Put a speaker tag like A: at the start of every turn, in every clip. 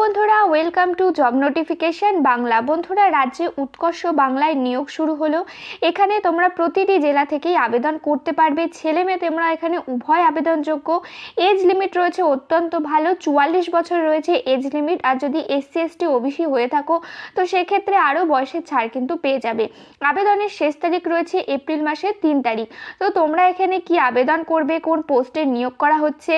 A: বন্ধুরা welcome to job notification Bangla বন্ধুরা, রাজ্যে উৎকর্ষ বাংলায় নিয়োগ শুরু হলো। এখানে তোমরা প্রতিটি জেলা থেকেই আবেদন করতে পারবে। ছেলে মেয়ে তোমরা এখানে উভয় আবেদনযোগ্য। এজ লিমিট রয়েছে অত্যন্ত ভালো, চুয়াল্লিশ বছর রয়েছে এজ লিমিট আর যদি এসসি এসটি ওবিসি হয়ে থাকো, তো সেক্ষেত্রে আরও বয়সের ছাড় কিন্তু পেয়ে যাবে। আবেদনের শেষ তারিখ রয়েছে এপ্রিল মাসের তিন তারিখ। তো তোমরা এখানে কি আবেদন করবে, কোন পোস্টে নিয়োগ করা হচ্ছে,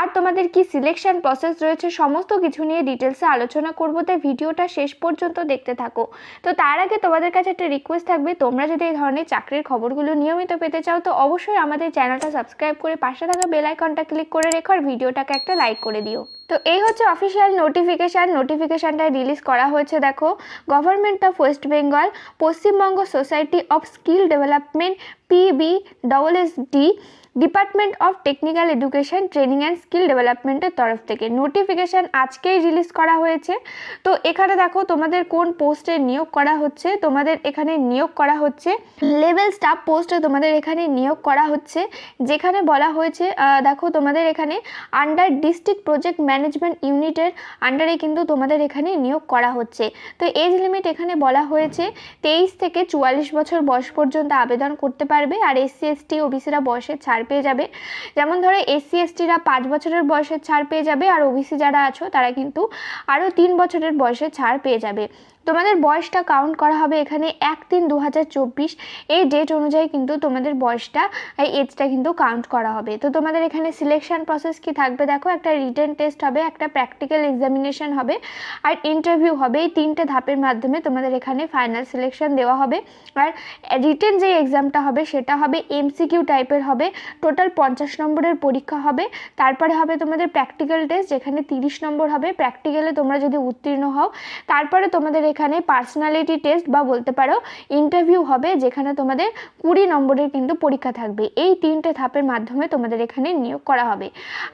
A: আর তোমাদের কি সিলেকশন প্রসেস রয়েছে, সমস্ত কিছু নিয়ে ডিটেলসে আলোচনা করব, তাই ভিডিওটা শেষ পর্যন্ত দেখতে থাকো। তো তার আগে তোমাদের কাছে একটা রিকোয়েস্ট থাকবে, তোমরা যদি এই ধরনের চাকরির খবরগুলো নিয়মিত পেতে চাও, তো অবশ্যই আমাদের চ্যানেলটা সাবস্ক্রাইব করে পাশে থাকা বেল আইকনটা ক্লিক করে রেখো আর ভিডিওটাকে একটা লাইক করে দিও। তো এই হচ্ছে অফিসিয়াল নোটিফিকেশান নোটিফিকেশানটা রিলিজ করা হয়েছে, দেখো। Government of West Bengal Paschimbanga society of skill development PB double S D department of technical education training and skill ডেভেলপমেন্টের তরফ থেকে। নোটিফিকেশান আজকেই রিলিজ করা হয়েছে। তো এখানে দেখো, তোমাদের কোন পোস্টে নিয়োগ করা হচ্ছে? তোমাদের এখানে নিয়োগ করা হচ্ছে। লেভেল স্টাফ পোস্টে তোমাদের এখানে নিয়োগ করা হচ্ছে। যেখানে বলা হয়েছে দেখো তোমাদের এখানে আন্ডার ডিস্ট্রিক্ট প্রজেক্ট ম্যানেজমেন্ট ইউনিটের আন্ডারে কিন্তু তোমাদের এখানে নিয়োগ করা হচ্ছে। তো এজ লিমিট এখানে বলা হয়েছে, তেইশ থেকে চুয়াল্লিশ বছর বয়স পর্যন্ত আবেদন করতে পারবে আর এসসি এসটি ওবিসিরা বয়সের ছাড় পেয়ে যাবে। যেমন ধরো এসসি এসটিরা পাঁচ বছরের বয়সের ছাড় পেয়ে যাবে আর ওবিসি যারা আছো তারা কিন্তু আরও তিন বছরের বয়সের ছাড় পেয়ে যাবে। তোমাদের বয়সটা কাউন্ট করা হবে এখানে এক তিন দু এই ডেট অনুযায়ী কিন্তু তোমাদের বয়সটা, এই এজটা কিন্তু কাউন্ট করা হবে। তো তোমাদের এখানে সিলেকশন প্রসেস কি থাকবে? দেখো, একটা রিটেন টেস্ট হবে, একটা প্র্যাকটিক্যাল এক্সামিনেশন হবে, আর ইন্টারভিউ হবে। এই তিনটে ধাপের মাধ্যমে তোমাদের এখানে ফাইনাল সিলেকশন দেওয়া হবে। আর রিটেন যে এক্সামটা হবে, সেটা হবে এমসিকিউ টাইপের হবে। টোটাল পঞ্চাশ নম্বরের পরীক্ষা হবে। তারপরে হবে তোমাদের প্র্যাকটিক্যাল টেস্ট যেখানে তিরিশ নম্বর হবে। প্র্যাকটিক্যালে তোমরা যদি উত্তীর্ণ হও, তারপরে তোমাদের এখানে পার্সোনালিটি টেস্ট বা বলতে পারো ইন্টারভিউ হবে, যেখানে তোমাদের কুড়ি নম্বরের কিন্তু পরীক্ষা থাকবে। এই তিনটে ধাপের মাধ্যমে তোমাদের এখানে নিয়োগ করা হবে।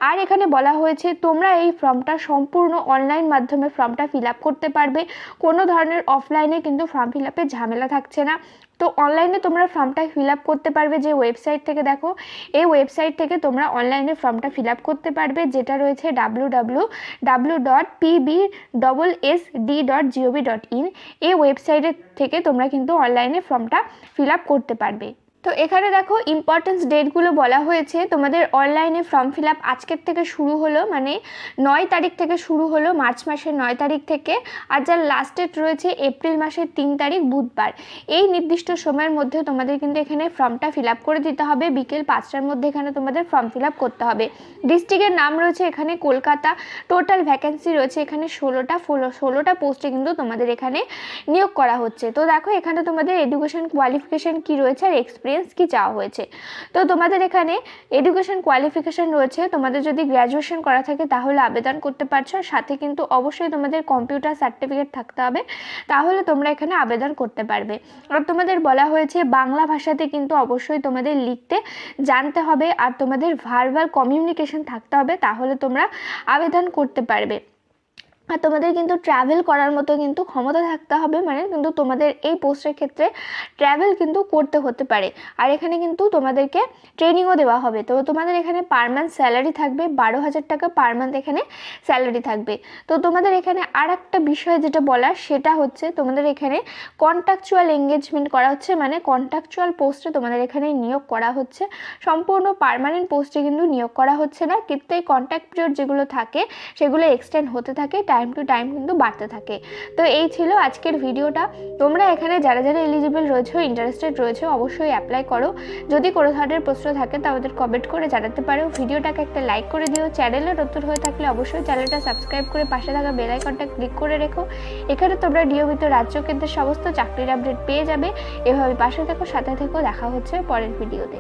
A: আর এখানে বলা হয়েছে, তোমরা এই ফর্মটা সম্পূর্ণ অনলাইন মাধ্যমে ফর্মটা ফিল আপ করতে পারবে। কোনো ধরনের অফলাইনে কিন্তু ফর্ম ফিল আপের ঝামেলা থাকছে না। তো অনলাইনে তোমরা ফর্মটা ফিল আপ করতে পারবে যে ওয়েবসাইট থেকে দেখো। এই ওয়েবসাইট থেকে তোমরা অনলাইনে ফর্মটা ফিল আপ করতে পারবে, যেটা রয়েছে W W W dot PB double S D dot GOV dot in এই ওয়েবসাইটের থেকে তোমরা কিন্তু অনলাইনে ফর্মটা ফিল করতে পারবে। তো এখানে দেখো ইম্পর্টেন্স ডেটগুলো বলা হয়েছে। তোমাদের অনলাইনে ফর্ম ফিল আপ আজকের থেকে শুরু হলো মানে নয় তারিখ থেকে শুরু হলো, মার্চ মাসের নয় তারিখ থেকে। আর যার লাস্ট ডেট রয়েছে এপ্রিল মাসের তিন তারিখ, বুধবার। এই নির্দিষ্ট সময়ের মধ্যে তোমাদের কিন্তু এখানে ফর্মটা ফিল আপ করে দিতে হবে। বিকেল পাঁচটার মধ্যে এখানে তোমাদের ফর্ম ফিল আপ করতে হবে। ডিস্ট্রিক্টের নাম রয়েছে এখানে কলকাতা। টোটাল ভ্যাকেন্সি রয়েছে এখানে ষোলোটা। ষোলোটা পোস্টে কিন্তু তোমাদের এখানে নিয়োগ করা হচ্ছে। তো দেখো এখানে তোমাদের এডুকেশন কোয়ালিফিকেশান কী রয়েছে আর এক্সপিরিয়েন্স কি চাওয়া হয়েছে। তো তোমাদের এখানে এডুকেশন কোয়ালিফিকেশান রয়েছে। তোমাদের যদি গ্র্যাজুয়েশন করা থাকে তাহলে আবেদন করতে পারছ। সাথে কিন্তু অবশ্যই তোমাদের কম্পিউটার সার্টিফিকেট থাকতে হবে। তাহলে তোমরা এখানে আবেদন করতে পারবে। আর তোমাদের বলা হয়েছে বাংলা ভাষাতে কিন্তু অবশ্যই তোমাদের লিখতে জানতে হবে। আর তোমাদের ভার্বাল কমিউনিকেশন থাকতে হবে। তাহলে তোমরা আবেদন করতে পারবে। আর তোমাদের কিন্তু ট্রাভেল করার মতো কিন্তু ক্ষমতা থাকতে হবে মানে কিন্তু তোমাদের এই পোস্টের ক্ষেত্রে ট্রাভেল কিন্তু করতে হতে পারে। আর এখানে কিন্তু তোমাদেরকে ট্রেনিংও দেওয়া হবে। তো তোমাদের এখানে পার মান্থ স্যালারি থাকবে, বারো হাজার টাকা পার মান্থ এখানে স্যালারি থাকবে। তো তোমাদের এখানে আর একটা বিষয় যেটা বলার, সেটা হচ্ছে তোমাদের এখানে কন্ট্রাকচুয়াল এঙ্গেজমেন্ট করা হচ্ছে মানে কন্ট্রাকচুয়াল পোস্টে তোমাদের এখানে নিয়োগ করা হচ্ছে। সম্পূর্ণ পার্মানেন্ট পোস্টে কিন্তু নিয়োগ করা হচ্ছে না। কিন্তু এই কন্ট্রাক্ট পিরিয়ড যেগুলো থাকে, সেগুলো এক্সটেন্ড হতে থাকে। টাইম টু টাইম কিন্তু বাড়তে থাকে। তো এই ছিল আজকের ভিডিওটা। তোমরা এখানে যারা যারা এলিজিবল রয়েছে ইন্টারেস্টেড রয়েছে, অবশ্যই অ্যাপ্লাই করো। যদি কোনো ধরনের প্রশ্ন থাকে তাদের কমেন্ট করে জানাতে পারো। ভিডিওটাকে একটা লাইক করে দিও। চ্যানেলে নতুন হয়ে থাকলে অবশ্যই চ্যানেলটা সাবস্ক্রাইব করে পাশে থাকা বেল আইকনটা ক্লিক করে রেখো। এখানে তোমরা নিয়মিত রাজ্য কেন্দ্রের সমস্ত চাকরির আপডেট পেয়ে যাবে। এভাবে পাশে থেকো, সাথে থেকো। দেখা হচ্ছে পরের ভিডিওতে